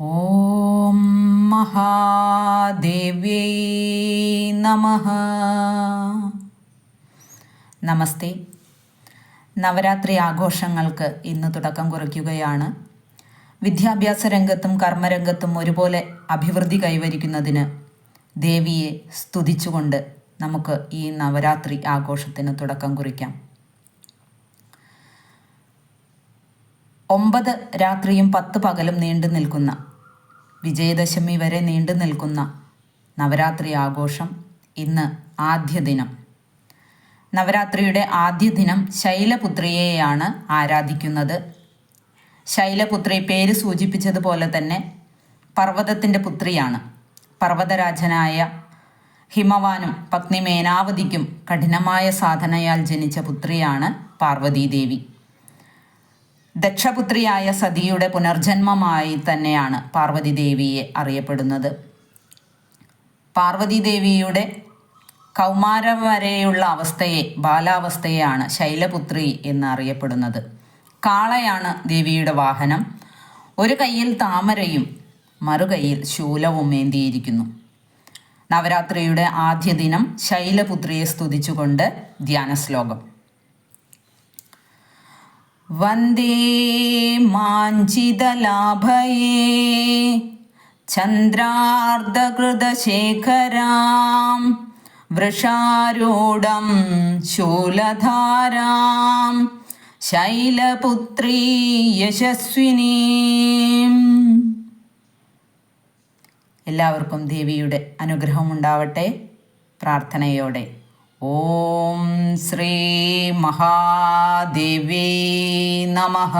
ഓം മഹാദേവ്യൈ നമ. നമസ്തേ. നവരാത്രി ആഘോഷങ്ങൾക്ക് ഇന്ന് തുടക്കം കുറിക്കുകയാണ്. വിദ്യാഭ്യാസ രംഗത്തും കർമ്മരംഗത്തും ഒരുപോലെ അഭിവൃദ്ധി കൈവരിക്കുന്നതിന് ദേവിയെ സ്തുതിച്ചുകൊണ്ട് നമുക്ക് ഈ നവരാത്രി ആഘോഷത്തിന് തുടക്കം കുറിക്കാം. ഒമ്പത് രാത്രിയും പത്ത് പകലും നീണ്ടു നിൽക്കുന്ന വിജയദശമി വരെ നീണ്ടു നിൽക്കുന്ന നവരാത്രി ആഘോഷം ഇന്ന് ആദ്യ ദിനം. നവരാത്രിയുടെ ആദ്യ ദിനം ശൈലപുത്രിയെയാണ് ആരാധിക്കുന്നത്. ശൈലപുത്രി പേര് സൂചിപ്പിച്ചതുപോലെ തന്നെ പർവതത്തിന്റെ പുത്രിയാണ്. പർവതരാജനായ ഹിമവാനും പത്നി മേനാവതിക്കും കഠിനമായ സാധനയാൽ ജനിച്ച പുത്രിയാണ് പാർവതീദേവി. ദക്ഷപുത്രിയായ സതിയുടെ പുനർജന്മമായി തന്നെയാണ് പാർവതി ദേവിയെ അറിയപ്പെടുന്നത്. പാർവതി ദേവിയുടെ കൗമാരം വരെയുള്ള അവസ്ഥയെ ബാലാവസ്ഥയാണ് ശൈലപുത്രി എന്ന് അറിയപ്പെടുന്നത്. കാളയാണ് ദേവിയുടെ വാഹനം. ഒരു കയ്യിൽ താമരയും മറുകൈയിൽ ശൂലവും ഏന്തിയിരിക്കുന്നു. നവരാത്രിയുടെ ആദ്യ ദിനം ശൈലപുത്രിയെ സ്തുതിച്ചുകൊണ്ട് ധ്യാനശ്ലോകം. വന്ദേ മാഞ്ചിതലാഭയേ. ചന്ദ്രാർദ്ധകൃതശേഖരാം വൃഷാരൂഢം ശൂലധാരാം ശൈലപുത്രീ യശസ്വിനി. എല്ലാവർക്കും ദേവിയുടെ അനുഗ്രഹം ഉണ്ടാവട്ടെ പ്രാർത്ഥനയോടെ. ॐ श्रीमहादेवी नमः।